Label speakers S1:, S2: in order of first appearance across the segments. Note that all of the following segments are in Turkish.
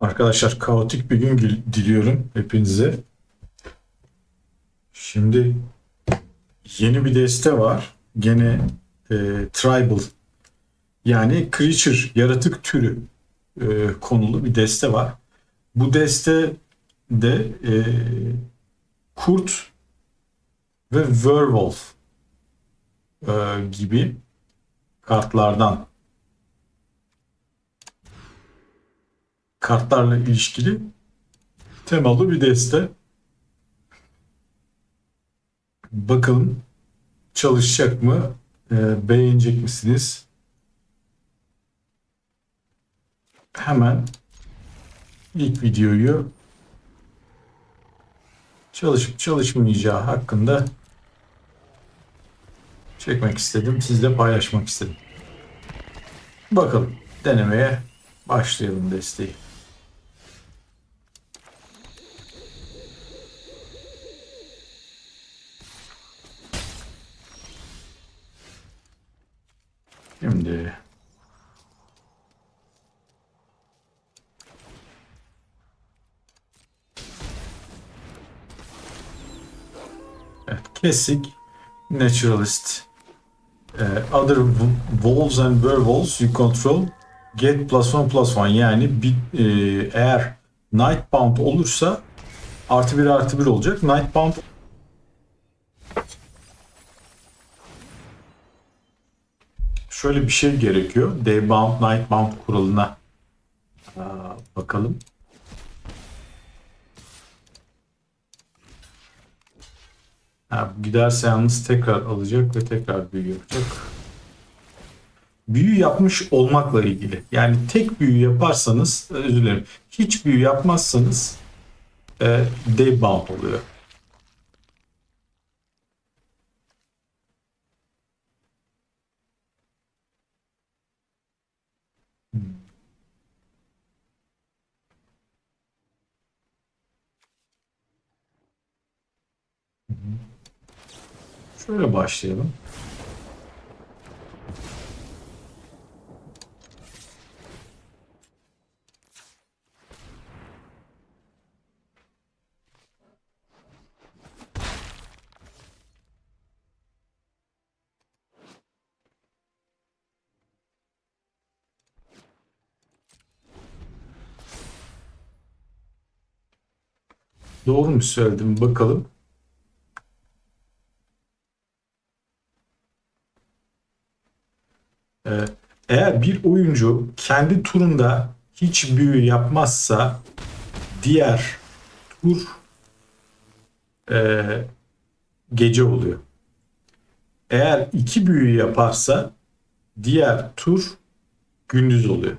S1: Arkadaşlar kaotik bir gün diliyorum hepinize. Şimdi yeni bir deste var. Gene e, tribal yani creature yaratık türü e, konulu bir deste var. Bu deste de e, kurt ve werewolf e, gibi kartlardan kartlarla ilişkili temalı bir deste. Bakalım çalışacak mı? Ee, beğenecek misiniz? Hemen ilk videoyu çalışıp çalışmayacağı hakkında çekmek istedim. Sizle paylaşmak istedim. Bakalım denemeye başlayalım desteği. Şimdi Evet, kesik naturalist. Ee, other wolves and werewolves you control get plus one plus one yani bir, e, eğer Nightbound olursa artı bir artı bir olacak. Nightbound şöyle bir şey gerekiyor. Daybound, Nightbound kuralına Aa, bakalım. Ha, giderse yalnız tekrar alacak ve tekrar büyü yapacak. Büyü yapmış olmakla ilgili. Yani tek büyü yaparsanız, özür dilerim, hiç büyü yapmazsanız e, daybound oluyor. Şöyle başlayalım. Doğru mu söyledim bakalım. Eğer bir oyuncu kendi turunda hiç büyü yapmazsa diğer tur e, gece oluyor. Eğer iki büyü yaparsa diğer tur gündüz oluyor.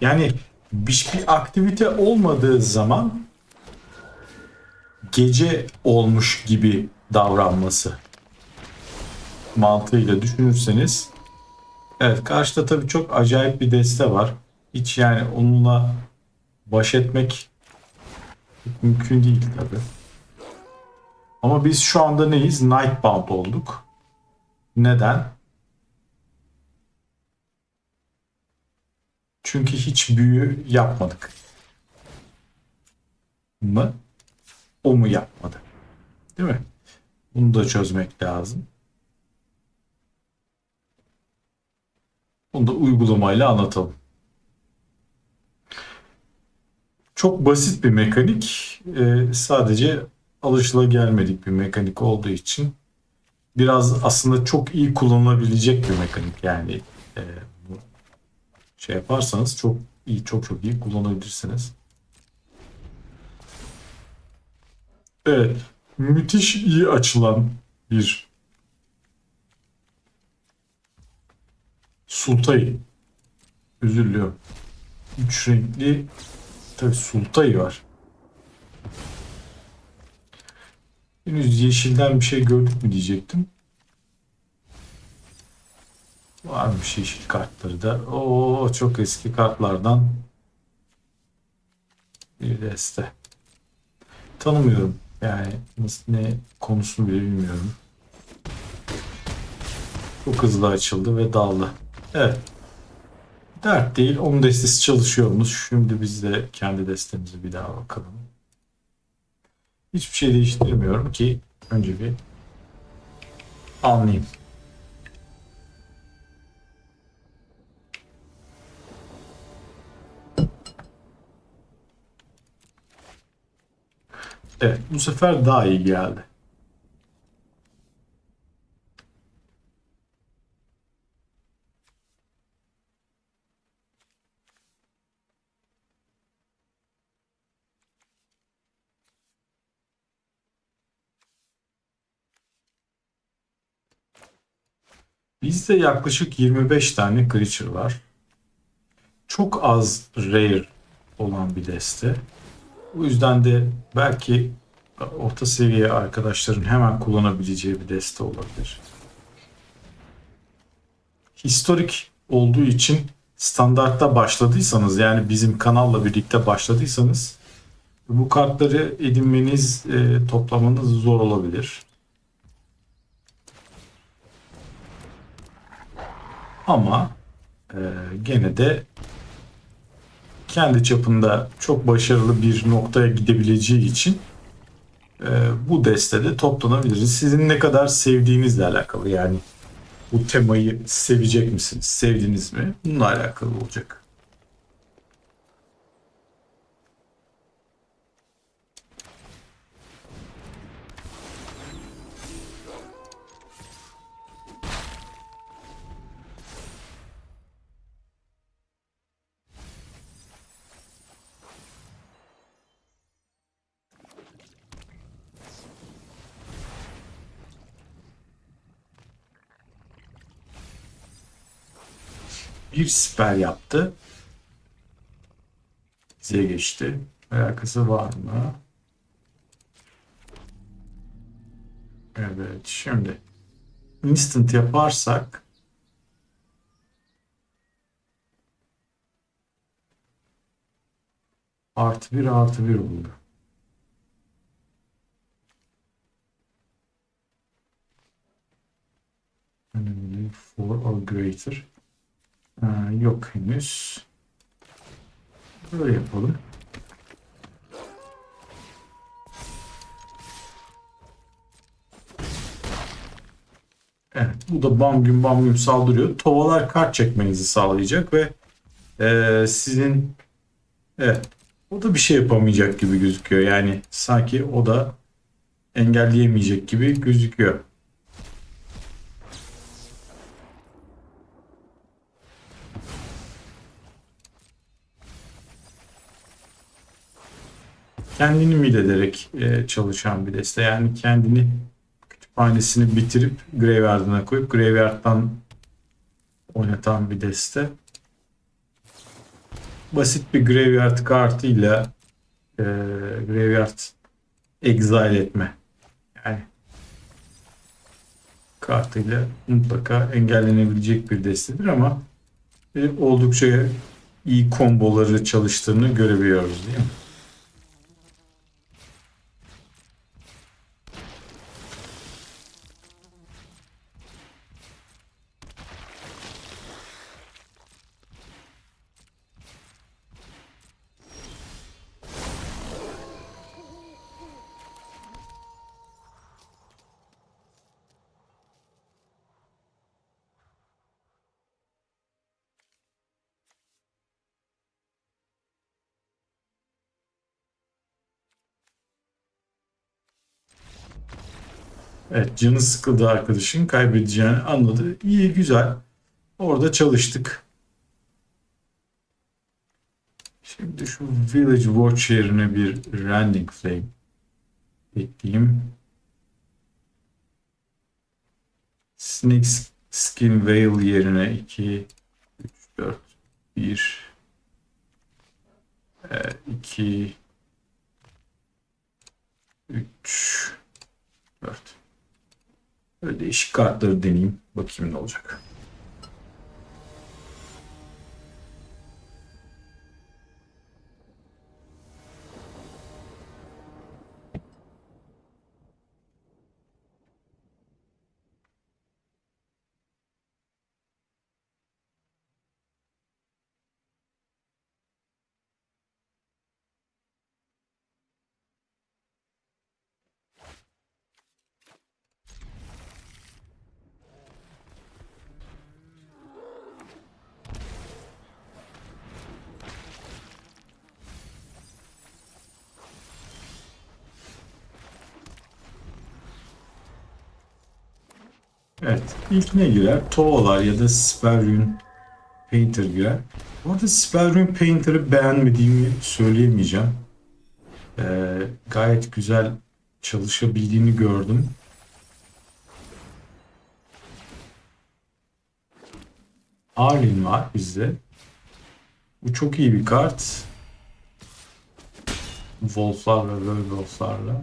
S1: Yani bir, bir aktivite olmadığı zaman gece olmuş gibi davranması mantığıyla düşünürseniz evet karşıda tabii çok acayip bir deste var. Hiç yani onunla baş etmek mümkün değil tabii. Ama biz şu anda neyiz? Nightbound olduk. Neden? Çünkü hiç büyü yapmadık. Mı? O mu yapmadı? Değil mi? Bunu da çözmek lazım. Bunu da uygulamayla anlatalım. Çok basit bir mekanik. Ee, sadece alışılagelmedik bir mekanik olduğu için biraz aslında çok iyi kullanılabilecek bir mekanik yani e, şey yaparsanız çok iyi çok çok iyi kullanabilirsiniz. Evet, müthiş iyi açılan bir sultayı. Diliyorum. Üç renkli tabi sultayı var. Henüz yeşilden bir şey gördük mü diyecektim. Varmış yeşil kartları da. Oo çok eski kartlardan bir deste. Tanımıyorum. Yani ne konusunu bile bilmiyorum. Çok hızlı açıldı ve daldı. Evet. Dert değil. Onun destesi çalışıyormuş. Şimdi biz de kendi destemize bir daha bakalım. Hiçbir şey değiştirmiyorum ki önce bir anlayayım. Evet, bu sefer daha iyi geldi. Bizde yaklaşık 25 tane creature var. Çok az rare olan bir deste. Bu yüzden de belki orta seviye arkadaşların hemen kullanabileceği bir deste olabilir. Historik olduğu için standartta başladıysanız yani bizim kanalla birlikte başladıysanız bu kartları edinmeniz, e, toplamanız zor olabilir. Ama e, gene de kendi çapında çok başarılı bir noktaya gidebileceği için e, bu destede toplanabiliriz. Sizin ne kadar sevdiğinizle alakalı yani bu temayı sevecek misiniz, sevdiniz mi? Bununla alakalı olacak. Bir siper yaptı. Bize geçti. Alakası var mı? Evet şimdi instant yaparsak artı bir artı bir oldu. Önemli. Four or greater. Yok henüz. Böyle yapalım. Evet, bu da bam gün bam gün saldırıyor. Tovalar kart çekmenizi sağlayacak ve e, sizin evet, o da bir şey yapamayacak gibi gözüküyor. Yani sanki o da engelleyemeyecek gibi gözüküyor. Kendini mil ederek e, çalışan bir deste. Yani kendini kütüphanesini bitirip Graveyard'ına koyup Graveyard'dan oynatan bir deste. Basit bir Graveyard kartıyla e, Graveyard exile etme. Yani kartıyla mutlaka engellenebilecek bir destedir ama e, oldukça iyi komboları çalıştığını görebiliyoruz değil mi? Evet canı sıkıldı arkadaşın kaybedeceğini anladı. İyi güzel. Orada çalıştık. Şimdi şu Village Watch yerine bir Rending Flame ekleyeyim. Snake Skin Veil yerine 2 3 4 1 2 3 4 Böyle değişik kartları deneyeyim. Bakayım ne olacak. Evet. İlk ne girer? Tovalar ya da Sperian Painter girer. Bu arada Sperian Painter'ı beğenmediğimi söyleyemeyeceğim. Ee, gayet güzel çalışabildiğini gördüm. Arlin var bizde. Bu çok iyi bir kart. Wolf'lar ve Werewolf'larla.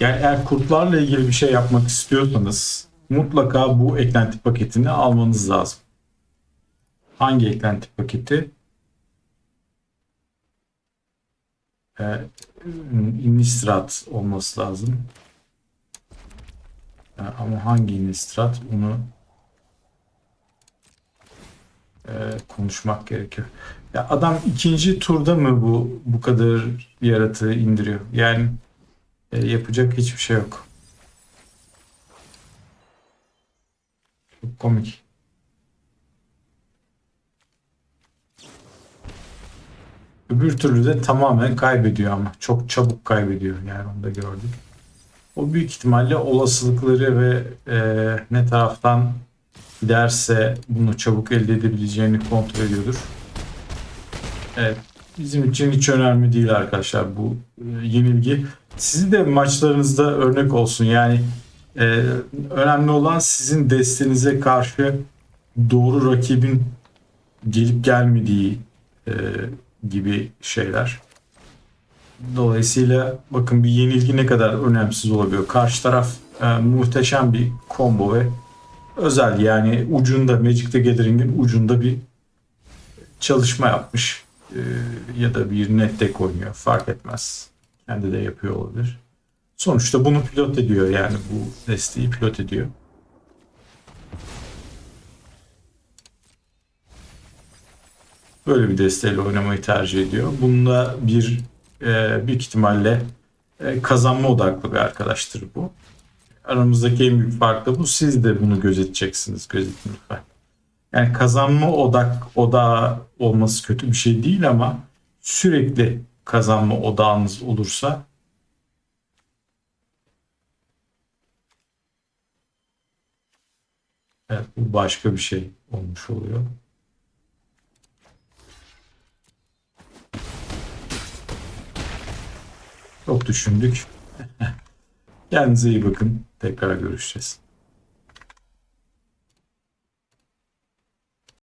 S1: Yani eğer kurtlarla ilgili bir şey yapmak istiyorsanız mutlaka bu eklenti paketini almanız lazım. Hangi eklenti paketi? Ee, Innistrad olması lazım. Ee, ama hangi Innistrad? Bunu e, konuşmak gerekiyor. Ya adam ikinci turda mı bu bu kadar yaratığı indiriyor? Yani e, yapacak hiçbir şey yok. Çok komik. Öbür türlü de tamamen kaybediyor ama çok çabuk kaybediyor yani onu da gördük. O büyük ihtimalle olasılıkları ve e, ne taraftan giderse bunu çabuk elde edebileceğini kontrol ediyordur. Evet, bizim için hiç önemli değil arkadaşlar bu e, yenilgi. Sizin de maçlarınızda örnek olsun. Yani e, önemli olan sizin destenize karşı doğru rakibin gelip gelmediği e, gibi şeyler. Dolayısıyla bakın bir yenilgi ne kadar önemsiz olabiliyor. Karşı taraf e, muhteşem bir combo ve özel yani ucunda Magic the Gathering'in ucunda bir çalışma yapmış e, ya da bir net deck oynuyor fark etmez. Kendi de yapıyor olabilir. Sonuçta bunu pilot ediyor yani bu desteği pilot ediyor. Böyle bir desteğiyle oynamayı tercih ediyor. Bunda bir e, büyük ihtimalle e, kazanma odaklı bir arkadaştır bu. Aramızdaki en büyük fark da bu. Siz de bunu gözeteceksiniz. Gözetin lütfen. Yani kazanma odak odağı olması kötü bir şey değil ama sürekli kazanma odağınız olursa evet, bu başka bir şey olmuş oluyor. Çok düşündük. Kendinize iyi bakın. Tekrar görüşeceğiz.